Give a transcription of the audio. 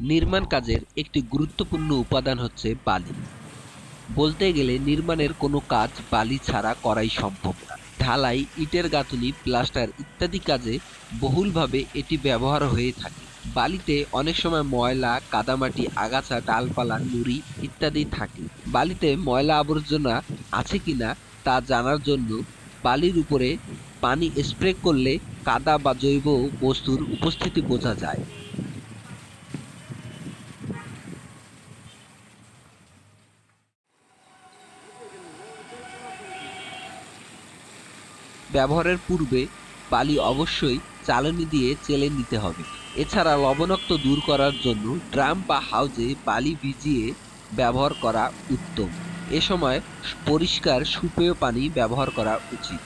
নির্মাণ কাজের একটি গুরুত্বপূর্ণ উপাদান হচ্ছে বালি। বলতে গেলে নির্মাণের কোনো কাজ বালি ছাড়া করাই সম্ভব না। ঢালাই, ইটের গাঁথুনি প্লাস্টার ইত্যাদি কাজে বহুলভাবে এটি ব্যবহার হয়ে থাকে। বালিতে অনেক সময় ময়লা, কাদামাটি, আগাছা, ডালপালা, নুড়ি ইত্যাদি থাকে। বালিতে ময়লা আবর্জনা আছে কিনা তা জানার জন্য বালির উপরে পানি স্প্রে করলে কাদা বা জৈব বস্তুর উপস্থিতি বোঝা যায়। ব্যবহারের পূর্বে বালি অবশ্যই চালনি দিয়ে চেলে নিতে হবে। এছাড়া লবণাক্ত দূর করার জন্য ড্রাম বা হাউজে বালি ভিজিয়ে ব্যবহার করা উত্তম। এ সময় পরিষ্কার সুপেয় পানি ব্যবহার করা উচিত।